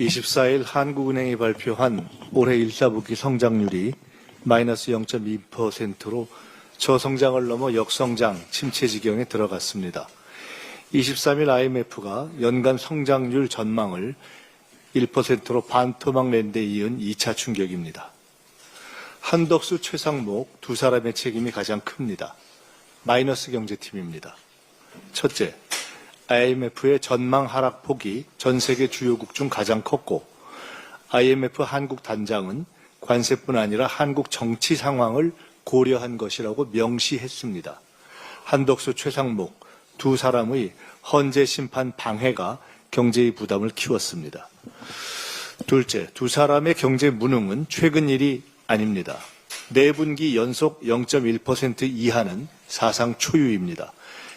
24일 한국은행이 발표한 올해 1차 분기 성장률이 마이너스 0.2%로 저성장을 넘어 역성장 침체 지경에 들어갔습니다. 23일 IMF가 연간 성장률 전망을 1%로 반토막 낸 데 이은 2차 충격입니다. 한덕수, 최상목 두 사람의 책임이 가장 큽니다. 마이너스 경제팀입니다. 첫째, IMF의 전망 하락 폭이 전 세계 주요국 중 가장 컸고 IMF 한국 단장은 관세뿐 아니라 한국 정치 상황을 고려한 것이라고 명시했습니다. 한덕수, 최상목 두 사람의 헌재 심판 방해가 경제의 부담을 키웠습니다. 둘째, 두 사람의 경제 무능은 최근 일이 아닙니다. 네 분기 연속 0.1% 이하는 사상 초유입니다.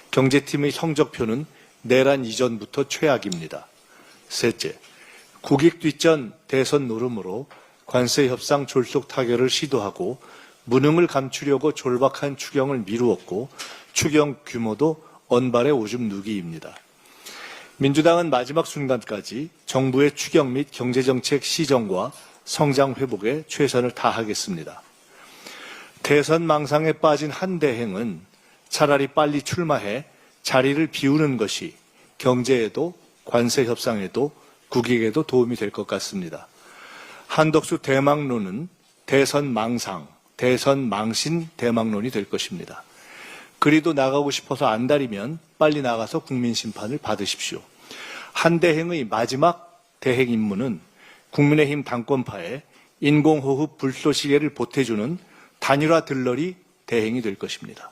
경제팀의 성적표는 내란 이전부터 최악입니다. 셋째, 국익 뒷전 대선 노름으로 관세 협상 졸속 타결을 시도하고 무능을 감추려고 졸박한 추경을 미루었고 추경 규모도 언발의 오줌 누기입니다. 민주당은 마지막 순간까지 정부의 추경 및 경제정책 시정과 성장 회복에 최선을 다하겠습니다. 대선 망상에 빠진 한 대행은 차라리 빨리 출마해 자리를 비우는 것이 경제에도 관세 협상에도 국익에도 도움이 될 것 같습니다. 한덕수 대망론은 대선 망상, 대선 망신 대망론이 될 것입니다. 그리도 나가고 싶어서 안달이면 빨리 나가서 국민 심판을 받으십시오. 한 대행의 마지막 대행 임무는 국민의힘 당권파에 인공호흡 불쏘시개를 보태주는 단일화 들러리 대행이 될 것입니다.